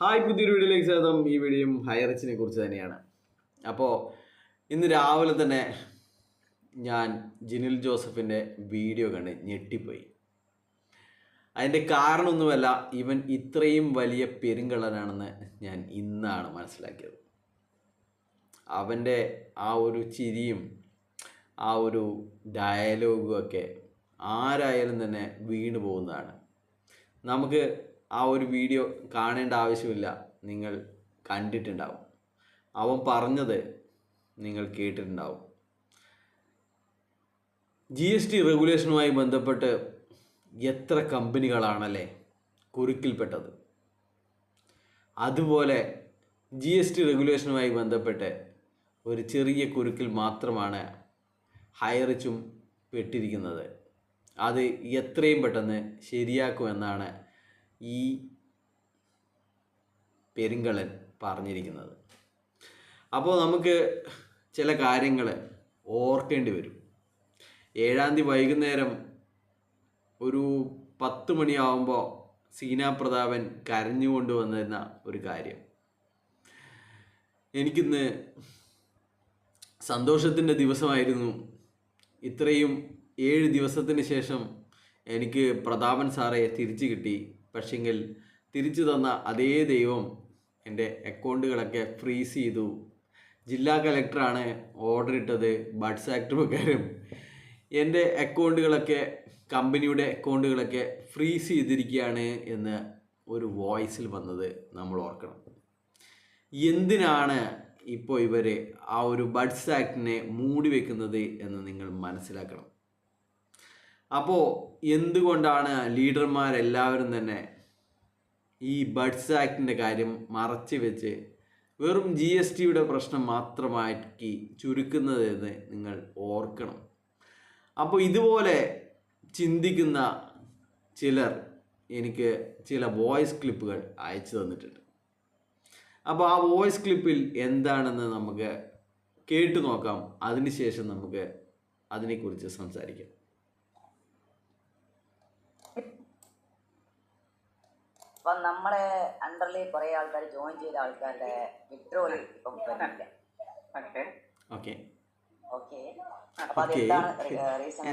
Hi പുതിയൊരു വീഡിയോയിലേക്ക് സ്വാഗതം. ഈ വീഡിയോയും ഹൈറിച്ചിനെ കുറിച്ച് തന്നെയാണ്. അപ്പോൾ ഇന്ന് രാവിലെ തന്നെ ഞാൻ ജിനിൽ ജോസഫിന്റെ വീഡിയോ കണ്ട് ഞെട്ടിപ്പോയി. അതിന്റെ കാരണമൊന്നുമല്ല ഇവൻ ഇത്രയും വലിയ പെരുങ്കള്ളനാണെന്ന് ഞാൻ ഇന്നാണ് മനസ്സിലാക്കിയത്. അവന്റെ ആ ഒരു ചിരിയും ആ ഒരു ഡയലോഗും ഒക്കെ ആരായാലും തന്നെ വീണു പോകുന്നതാണ് നമുക്ക് ആ ഒരു വീഡിയോ കാണേണ്ട ആവശ്യമില്ല. നിങ്ങൾ കണ്ടിട്ടുണ്ടാവും. അവൻ പറഞ്ഞത് നിങ്ങൾ കേട്ടിട്ടുണ്ടാവും. ജി എസ് ടി റെഗുലേഷനുമായി ബന്ധപ്പെട്ട് എത്ര കമ്പനികളാണല്ലേ കുരുക്കിൽപ്പെട്ടത്. അതുപോലെ ജി എസ് ടി റെഗുലേഷനുമായി ബന്ധപ്പെട്ട് ഒരു ചെറിയ കുരുക്കിൽ മാത്രമാണ് ഹൈറിച്ചും പെട്ടിരിക്കുന്നത്. അത് എത്രയും പെട്ടെന്ന് ശരിയാക്കുമെന്നാണ് ഈ പെരുങ്കളൻ പറഞ്ഞിരിക്കുന്നത്. അപ്പോൾ നമുക്ക് ചില കാര്യങ്ങൾ ഓർക്കേണ്ടി വരും. ഏഴാം തീയതി വൈകുന്നേരം ഒരു പത്ത് മണിയാവുമ്പോൾ സീന പ്രതാപൻ കരഞ്ഞുകൊണ്ട് വന്നിരുന്ന ഒരു കാര്യം. എനിക്കിന്ന് സന്തോഷത്തിന്റെ ദിവസമായിരുന്നു. ഇത്രയും ഏഴ് ദിവസത്തിന് ശേഷം എനിക്ക് പ്രതാപൻ സാറെ തിരിച്ചു കിട്ടി. പക്ഷെങ്കിൽ തിരിച്ചു തന്ന അതേ ദൈവം എന്റെ അക്കൗണ്ടുകളൊക്കെ ഫ്രീസ് ചെയ്തു. ജില്ലാ കലക്ടറാണ് ഓർഡർ ഇട്ടത് ബഡ്സ് ആക്ട് പ്രകാരം. എന്റെ അക്കൗണ്ടുകളൊക്കെ കമ്പനിയുടെ അക്കൗണ്ടുകളൊക്കെ ഫ്രീസ് ചെയ്തിരിക്കുകയാണ് എന്ന് ഒരു വോയിസിൽ വന്നത് നമ്മൾ ഓർക്കണം. എന്തിനാണ് ഇപ്പോൾ ഇവർ ആ ഒരു ബഡ്സ് ആക്ടിനെ മൂടി വെക്കുന്നത് എന്ന് നിങ്ങൾ മനസ്സിലാക്കണം. അപ്പോൾ എന്തുകൊണ്ടാണ് ലീഡർമാരെല്ലാവരും തന്നെ ഈ ബഡ്സ് ആക്ടിന്റെ കാര്യം മറച്ചു വെച്ച് വെറും ജി എസ് ടിയുടെ പ്രശ്നം മാത്രമാക്കി ചുരുക്കുന്നതെന്ന് നിങ്ങൾ ഓർക്കണം. അപ്പോൾ ഇതുപോലെ ചിന്തിക്കുന്ന ചിലർ എനിക്ക് ചില വോയിസ് ക്ലിപ്പുകൾ അയച്ചു തന്നിട്ടുണ്ട്. അപ്പോൾ ആ വോയിസ് ക്ലിപ്പിൽ എന്താണെന്ന് നമുക്ക് കേട്ടു നോക്കാം. അതിനുശേഷം നമുക്ക് അതിനെക്കുറിച്ച് സംസാരിക്കാം. അപ്പൊ നമ്മളെ അണ്ടറിൽ കുറെ ആൾക്കാർ ജോയിൻ ചെയ്ത ആൾക്കാരുടെ വിഡ്രോൽ ഇപ്പം വരുന്നില്ല ഓക്കെ ഓക്കെ ഓക്കെ അപ്പൊ ഓക്കെ അതെന്താണ് റീസൺ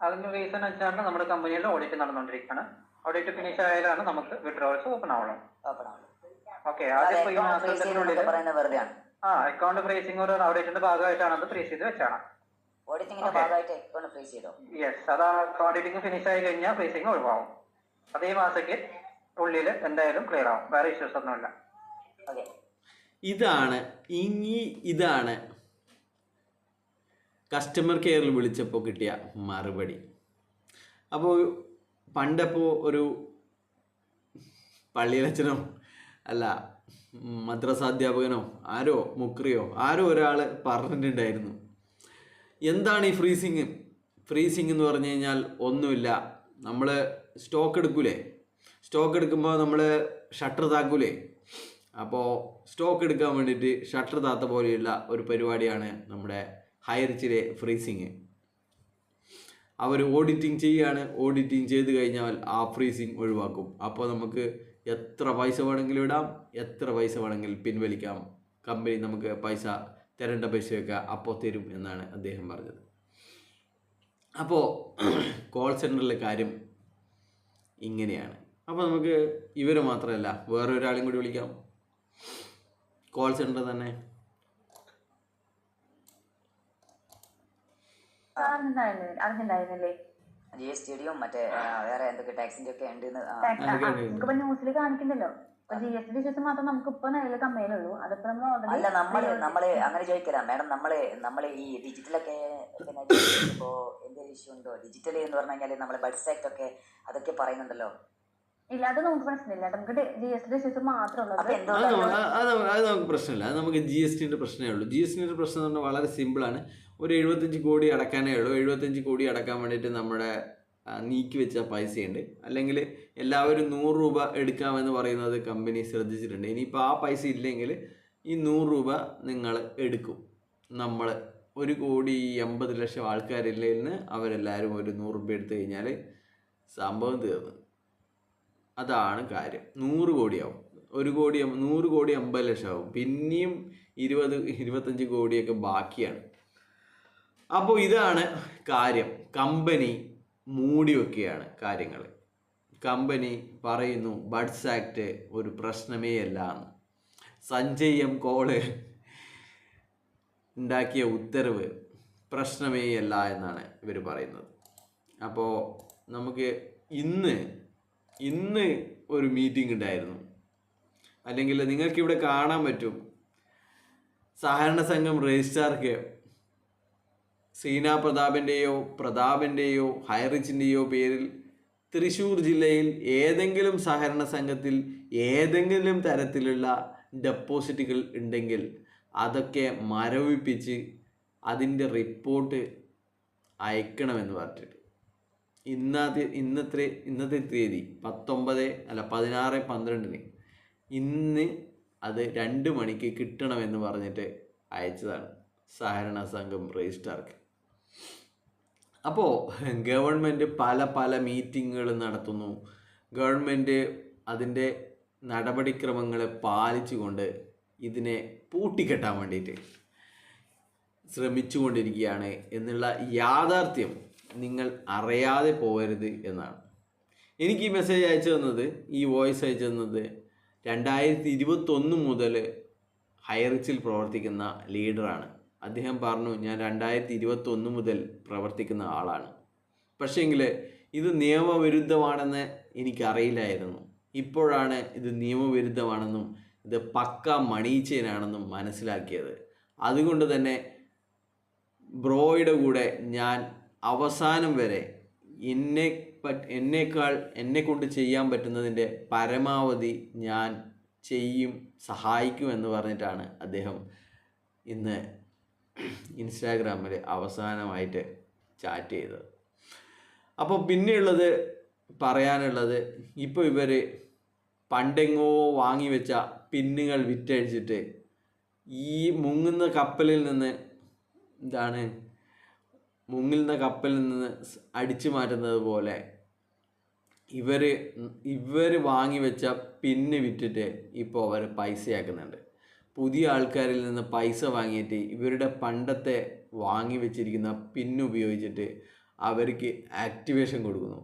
അതിന്റെ റീസൺ വെച്ചാൽ നമ്മുടെ കമ്പനിയിൽ ഓഡിറ്റ് നടന്നുകൊണ്ടിരിക്കുകയാണ് ഓഡിറ്റ് ഫിനിഷ് ആയാലാണ് നമുക്ക് വിഡ്രോൾസ് ഓപ്പൺ ആവണം. ഓപ്പൺ ഓക്കെ ആ അക്കൗണ്ട് ഫ്രീസിംഗ് ഒരു ഓഡിറ്റിന്റെ ഭാഗമായിട്ടാണ് അത് ഫ്രീസ് ചെയ്ത് വെച്ചാണ്. ഭാഗമായിട്ട് അക്കൗണ്ട് ഫ്രീസ് ചെയ്തോ? യെസ് അത് ഓഡിറ്റിംഗ് ഫിനിഷ് ആയി കഴിഞ്ഞാൽ ഫ്രീസിംഗ് ഒഴിവാകും. അതേ മാസക്ക് ഉള്ളിൽ എന്തായാലും ക്ലിയർ ആവും. വേറെ ഇഷ്യൂസ് ഒന്നുമില്ല. ഓക്കെ ഇതാണ് ഇനി ഇതാണ്. കസ്റ്റമർ കെയറിൽ വിളിച്ചപ്പോൾ കിട്ടിയ മറുപടി. അപ്പോൾ പണ്ടപ്പോൾ ഒരു പള്ളിയിലച്ചനോ അല്ല മദ്രസാധ്യാപകനോ ആരോ മുക്രിയോ ആരോ ഒരാൾ പറഞ്ഞിട്ടുണ്ടായിരുന്നു. എന്താണ് ഈ ഫ്രീസിങ് ഫ്രീസിങ് എന്ന് പറഞ്ഞു കഴിഞ്ഞാൽ ഒന്നുമില്ല. നമ്മൾ സ്റ്റോക്ക് എടുക്കൂലേ? സ്റ്റോക്ക് എടുക്കുമ്പോൾ നമ്മൾ ഷട്ടർ താക്കൂലേ? അപ്പോൾ സ്റ്റോക്ക് എടുക്കാൻ വേണ്ടിയിട്ട് ഷട്ടർ താത്ത പോലെയുള്ള ഒരു പരിപാടിയാണ് നമ്മുടെ ഹയർച്ചിലെ ഫ്രീസിങ്. അവർ ഓഡിറ്റിംഗ് ചെയ്യാണ്. ഓഡിറ്റിംഗ് ചെയ്ത് കഴിഞ്ഞാൽ ആ ഫ്രീസിങ് ഒഴിവാക്കും. അപ്പോൾ നമുക്ക് എത്ര പൈസ വേണമെങ്കിലും ഇടാം എത്ര പൈസ വേണമെങ്കിലും പിൻവലിക്കാം. കമ്പനി നമുക്ക് പൈസ തരേണ്ട പൈസയൊക്കെ അപ്പോൾ തരും എന്നാണ് അദ്ദേഹം പറഞ്ഞത്. അപ്പോൾ കോൾ സെന്ററിലെ കാര്യം ഇങ്ങനെയാണ്. അപ്പോൾ നമുക്ക് ഇവരെ മാത്രമല്ല വേറെ ഒരാളെയും കൂടി വിളിക്കാം. കോൾ സെന്റർ തന്നെ. അറിഞ്ഞിട്ടുണ്ടായിരുന്നില്ലേ ജി എസ് ടിയുടെയും മറ്റേ ആ, വേറെ എന്തൊക്കെ ടാക്സിന്റെ ഒക്കെ ഉണ്ട് അതൊക്കെ ഉണ്ട്. നമുക്കിപ്പോ ന്യൂസിൽ കാണിക്കണ്ടല്ലോ ഇപ്പൊ ജി എസ് ടി വിശ്വസം മാത്രം നമുക്ക് ഇപ്പൊ നിലവിൽ കമ്പനിയിലുള്ളൂ അതിപ്പോ നമ്മൾ അല്ല നമ്മൾ ഓൾറെഡി നമ്മൾ അങ്ങനെ ചോദിക്കലാം. മാഡം നമ്മൾ നമ്മൾ ഈ ഡിജിറ്റലൊക്കെ ഇപ്പോ എന്തെങ്കിലും ഇഷ്യൂ ഉണ്ടോ? ഡിജിറ്റൽ എന്ന് പറഞ്ഞു കഴിഞ്ഞാൽ നമ്മളെ ബഡ്സ് ആക്ട് ഒക്കെ അതൊക്കെ പറയുന്നുണ്ടല്ലോ. ഇല്ല അത് നമുക്ക് പ്രശ്നമില്ല നമുക്ക് ജി എസ് ടി അത് നമുക്ക് പ്രശ്നമില്ല. അത് നമുക്ക് ജി എസ് ടിന്റെ പ്രശ്നമേ ഉള്ളൂ. ജി എസ് ടിന്റെ പ്രശ്നം എന്ന് പറഞ്ഞാൽ വളരെ സിമ്പിളാണ് ഒരു എഴുപത്തഞ്ച് കോടി അടക്കാനേ ഉള്ളൂ. എഴുപത്തഞ്ച് കോടി അടക്കാൻ വേണ്ടിയിട്ട് നമ്മുടെ നീക്കി വെച്ച പൈസയുണ്ട്. അല്ലെങ്കിൽ എല്ലാവരും നൂറ് രൂപ എടുക്കാമെന്ന് പറയുന്നത് കമ്പനി ശ്രദ്ധിച്ചിട്ടുണ്ട്. ഇനിയിപ്പോൾ ആ പൈസ ഇല്ലെങ്കിൽ ഈ നൂറ് രൂപ നിങ്ങൾ എടുക്കും. നമ്മൾ ഒരു കോടി എൺപത് ലക്ഷം ആൾക്കാരില്ലെന്ന് അവരെല്ലാവരും ഒരു നൂറ് രൂപ എടുത്തു കഴിഞ്ഞാൽ സംഭവം തീർന്നു. അതാണ് കാര്യം. നൂറ് കോടിയാവും. ഒരു കോടി നൂറ് കോടി അമ്പത് ലക്ഷം ആവും പിന്നെയും ഇരുപത് ഇരുപത്തഞ്ച് കോടിയൊക്കെ ബാക്കിയാണ്. അപ്പോൾ ഇതാണ് കാര്യം. കമ്പനി മൂടി വെക്കുകയാണ് കാര്യങ്ങൾ കമ്പനി പറയുന്നു ബഡ്സ് ആക്ട് ഒരു പ്രശ്നമേ അല്ല എന്ന്. സഞ്ജയ് എം കോൾ ഉണ്ടാക്കിയ ഉത്തരവ് പ്രശ്നമേ അല്ല എന്നാണ് ഇവർ പറയുന്നത്. അപ്പോൾ നമുക്ക് ഇന്ന് ഇന്ന് ഒരു മീറ്റിംഗ് ഉണ്ടായിരുന്നു. അല്ലെങ്കിൽ നിങ്ങൾക്ക് ഇവിടെ കാണാൻ പറ്റും. സഹകരണ സംഘം രജിസ്ട്രാർക്ക് സീനാ പ്രതാപിന്റെയോ പ്രതാപിന്റെയോ ഹൈറിച്ചിന്റെയോ പേരിൽ തൃശ്ശൂർ ജില്ലയിൽ ഏതെങ്കിലും സഹകരണ സംഘത്തിൽ ഏതെങ്കിലും തരത്തിലുള്ള ഡെപ്പോസിറ്റുകൾ ഉണ്ടെങ്കിൽ അതൊക്കെ മരവിപ്പിച്ച് അതിന്റെ റിപ്പോർട്ട് അയക്കണമെന്ന് പറഞ്ഞിട്ട്. ഇന്നത്തെ ഇന്നത്തെ ഇന്നത്തെ തീയതി പത്തൊമ്പത് അല്ല പതിനാറ് പന്ത്രണ്ടിന്. ഇന്ന് അത് രണ്ട് മണിക്ക് കിട്ടണമെന്ന് പറഞ്ഞിട്ട് അയച്ചതാണ് സഹകരണ സംഘം രജിസ്ട്രാർക്ക്. അപ്പോൾ ഗവൺമെന്റ് പല പല മീറ്റിങ്ങുകൾ നടത്തുന്നു. ഗവൺമെന്റ് അതിന്റെ നടപടിക്രമങ്ങളെ പാലിച്ചുകൊണ്ട് ഇതിനെ പൂട്ടിക്കെട്ടാൻ വേണ്ടിയിട്ട് ശ്രമിച്ചുകൊണ്ടിരിക്കുകയാണ് എന്നുള്ള യാഥാർത്ഥ്യം നിങ്ങൾ അറിയാതെ പോകരുത് എന്നാണ്. എനിക്ക് ഈ മെസ്സേജ് അയച്ചു തന്നത് ഈ വോയിസ് അയച്ചു തന്നത് രണ്ടായിരത്തി ഇരുപത്തൊന്ന് മുതൽ ഹൈറിച്ചിൽ പ്രവർത്തിക്കുന്ന ലീഡറാണ് അദ്ദേഹം പറഞ്ഞു ഞാൻ രണ്ടായിരത്തി ഇരുപത്തൊന്ന് മുതൽ പ്രവർത്തിക്കുന്ന ആളാണ്. പക്ഷേങ്കിൽ ഇത് നിയമവിരുദ്ധമാണെന്ന് എനിക്കറിയില്ലായിരുന്നു. ഇപ്പോഴാണ് ഇത് നിയമവിരുദ്ധമാണെന്നും ഇത് പക്ക മണീച്ചേനാണെന്നും മനസ്സിലാക്കിയത്. അതുകൊണ്ട് തന്നെ ബ്രോയുടെ കൂടെ ഞാൻ അവസാനം വരെ എന്നെ എന്നേക്കാൾ എന്നെ കൊണ്ട് ചെയ്യാൻ പറ്റുന്നതിന്റെ പരമാവധി ഞാൻ ചെയ്യും സഹായിക്കും എന്ന് പറഞ്ഞിട്ടാണ് അദ്ദേഹം ഇന്ന് ഇൻസ്റ്റാഗ്രാമിൽ അവസാനമായിട്ട് ചാറ്റ് ചെയ്തത്. അപ്പോൾ പിന്നെയുള്ളത് പറയാനുള്ളത് ഇപ്പോൾ ഇവർ പണ്ടെങ്ങോ വാങ്ങി വെച്ച പിന്നുകൾ വിറ്റഴിച്ചിട്ട് ഈ മുങ്ങുന്ന കപ്പലിൽ നിന്ന് എന്താണ് മുങ്ങുന്ന കപ്പലിൽ നിന്ന് അടിച്ചു മാറ്റുന്നത് പോലെ ഇവർ ഇവർ വാങ്ങി വെച്ച പിന്ന് വിറ്റിട്ട് ഇപ്പോൾ അവർ പൈസയാക്കുന്നുണ്ട്. പുതിയ ആൾക്കാരിൽ നിന്ന് പൈസ വാങ്ങിയിട്ട് ഇവരുടെ പണ്ടത്തെ വാങ്ങി വെച്ചിരിക്കുന്ന പിന്ന് ഉപയോഗിച്ചിട്ട് അവർക്ക് ആക്ടിവേഷൻ കൊടുക്കുന്നു.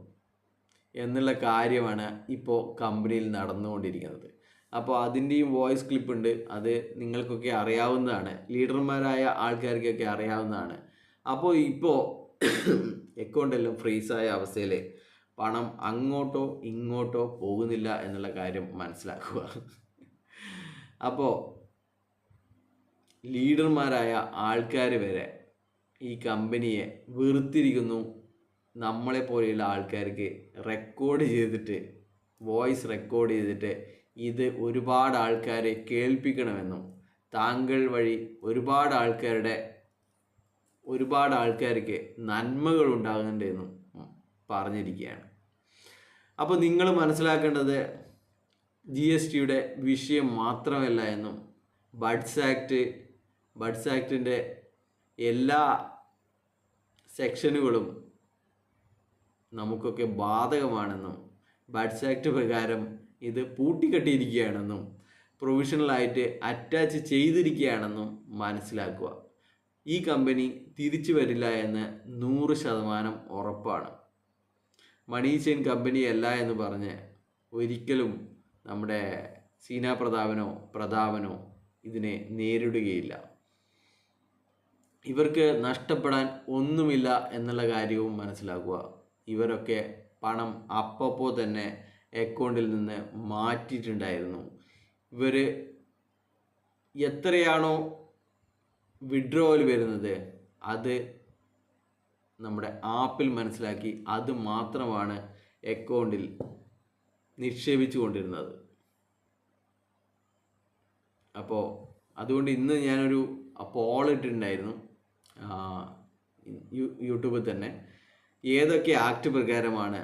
എന്നുള്ള കാര്യമാണ് ഇപ്പോൾ കമ്പനിയിൽ നടന്നുകൊണ്ടിരിക്കുന്നത്. അപ്പോൾ അതിന്റെയും വോയിസ് ക്ലിപ്പ് ഉണ്ട്. അത് നിങ്ങൾക്കൊക്കെ അറിയാവുന്നതാണ്. ലീഡർമാരായ ആൾക്കാർക്കൊക്കെ അറിയാവുന്നതാണ്. അപ്പോൾ ഇപ്പോൾ അക്കൗണ്ടെല്ലാം ഫ്രീസായ അവസ്ഥയിൽ പണം അങ്ങോട്ടോ ഇങ്ങോട്ടോ പോകുന്നില്ല എന്നുള്ള കാര്യം മനസ്സിലാക്കുക. അപ്പോൾ ലീഡർമാരായ ആൾക്കാർ വരെ ഈ കമ്പനിയെ വെറുത്തിരിക്കുന്നു. നമ്മളെ പോലെയുള്ള ആൾക്കാർക്ക് റെക്കോർഡ് ചെയ്തിട്ട് വോയിസ് റെക്കോർഡ് ചെയ്തിട്ട് ഇത് ഒരുപാട് ആൾക്കാരെ കേൾപ്പിക്കണമെന്നും താങ്കൾ വഴി ഒരുപാട് ആൾക്കാരുടെ ഒരുപാട് ആൾക്കാർക്ക് നന്മകൾ ഉണ്ടാകേണ്ടതെന്നും പറഞ്ഞിരിക്കുകയാണ്. അപ്പോൾ നിങ്ങൾ മനസ്സിലാക്കേണ്ടത് ജി എസ് ടിയുടെ വിഷയം മാത്രമല്ല എന്നും ബഡ്സ് ആക്ട് ബഡ്സ് ആക്ടിന്റെ എല്ലാ സെക്ഷനുകളും നമുക്കൊക്കെ ബാധകമാണെന്നും ബഡ്സ് ആക്ട് പ്രകാരം ഇത് പൂട്ടിക്കെട്ടിയിരിക്കുകയാണെന്നും പ്രൊവിഷണലായിട്ട് അറ്റാച്ച് ചെയ്തിരിക്കുകയാണെന്നും മനസ്സിലാക്കുക. ഈ കമ്പനി തിരിച്ചു വരില്ല എന്ന് നൂറ് ശതമാനം ഉറപ്പാണ്. മണി ചെയിൻ കമ്പനി അല്ല എന്ന് പറഞ്ഞ് ഒരിക്കലും നമ്മുടെ സീന പ്രതാപനോ പ്രതാപനോ ഇതിനെ നേരിടുകയില്ല. ഇവർക്ക് നഷ്ടപ്പെടാൻ ഒന്നുമില്ല എന്നുള്ള കാര്യവും മനസ്സിലാക്കുക. ഇവരൊക്കെ പണം അപ്പപ്പോൾ തന്നെ അക്കൗണ്ടിൽ നിന്ന് മാറ്റിയിട്ടുണ്ടായിരുന്നു. ഇവർ എത്രയാണോ വിഡ്രോവൽ വരുന്നത് അത് നമ്മുടെ ആപ്പിൽ മനസ്സിലാക്കി അത് മാത്രമാണ് അക്കൗണ്ടിൽ നിക്ഷേപിച്ചു കൊണ്ടിരുന്നത് അപ്പോൾ അതുകൊണ്ട് ഇന്ന് ഞാനൊരു പോൾ ഇട്ടിട്ടുണ്ടായിരുന്നു. യൂട്യൂബിൽ തന്നെ. ഏതൊക്കെ ആക്ട് പ്രകാരമാണ്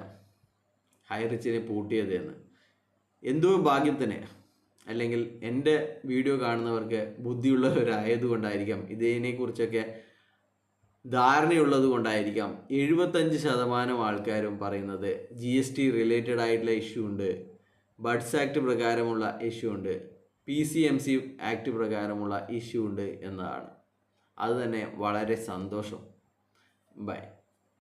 ഹൈറിച്ചിനെ പൂട്ടിയത് എന്ന്. എന്തോ ഭാഗ്യത്തിന് അല്ലെങ്കിൽ എന്റെ വീഡിയോ കാണുന്നവർക്ക് ബുദ്ധിയുള്ളവരായതുകൊണ്ടായിരിക്കാം ഇതിനെക്കുറിച്ചൊക്കെ ധാരണയുള്ളത് കൊണ്ടായിരിക്കാം എഴുപത്തഞ്ച് ശതമാനം ആൾക്കാരും പറയുന്നത് ജി എസ് ടി റിലേറ്റഡ് ആയിട്ടുള്ള ഇഷ്യൂ ഉണ്ട് ബഡ്സ് ആക്ട് പ്രകാരമുള്ള ഇഷ്യൂ ഉണ്ട് P C M C act പ്രകാരമുള്ള ഇഷ്യൂ ഉണ്ട് എന്നതാണ്. അത് തന്നെ വളരെ സന്തോഷം. ബൈ